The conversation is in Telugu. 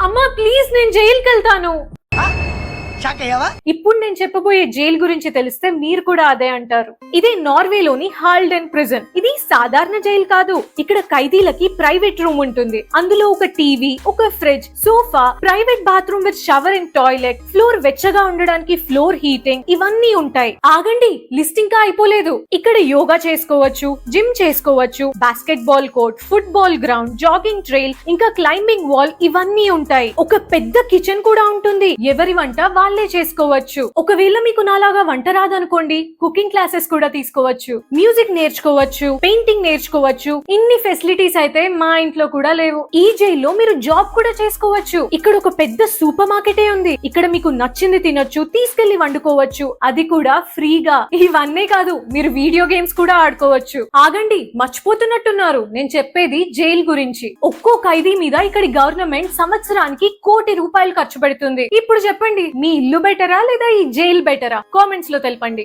అమ్మా ప్లీజ్ నేను జైలుకి వెళ్తాను ఇప్పుడు నేను చెప్పబోయే జైల్ గురించి తెలిస్తే మీరు కూడా అదే అంటారు. ఇది నార్వేలోని హాల్డెన్ ప్రిజన్. ఇది సాధారణ జైలు కాదు. ఇక్కడ ఖైదీలకి ప్రైవేట్ రూమ్ ఉంటుంది. అందులో ఒక టీవీ ఒక fridge sofa private bathroom with shower and toilet floor వెచ్చగా ఉండడానికి ఫ్లోర్ హీటింగ్ ఇవన్నీ ఉంటాయి. ఆగండి లిస్ట్ ఇంకా అయిపోలేదు. ఇక్కడ యోగా చేసుకోవచ్చు జిమ్ చేసుకోవచ్చు basketball court football ground jogging trail ఇంకా క్లైంబింగ్ వాల్ ఇవన్నీ ఉంటాయి. ఒక పెద్ద కిచెన్ కూడా ఉంటుంది. ఎవరి వంట వాళ్ళే చేసుకోవచ్చు. ఒకవేళ మీకు నాలాగా వంట రాదనుకోండి కుకింగ్ క్లాసెస్ కూడా తీసుకోవచ్చు. మ్యూజిక్ నేర్చుకోవచ్చు పెయింటింగ్ నేర్చుకోవచ్చు. ఇన్ని ఫెసిలిటీస్ అయితే మా ఇంట్లో కూడా లేవు. ఈ జైల్లో మీరు జాబ్ కూడా చేసుకోవచ్చు. ఇక్కడ ఒక పెద్ద సూపర్ మార్కెటే ఉంది. ఇక్కడ మీకు నచ్చింది తినొచ్చు తీసుకెళ్ళి వండుకోవచ్చు. అది కూడా ఫ్రీగా. ఇవన్నీ కాదు మీరు వీడియో గేమ్స్ కూడా ఆడుకోవచ్చు. ఆగండి మర్చిపోతున్నట్టున్నారు. నేను చెప్పేది జైల్ గురించి. ఒక్కో ఖైదీ మీద ఇక్కడి గవర్నమెంట్ సంవత్సరానికి కోటి రూపాయలు ఖర్చు పెడుతుంది. ఇప్పుడు చెప్పండి మీ ఇల్లు బెటరా లేదా ఈ జైల్ బెటరా? కామెంట్స్లో తెలపండి.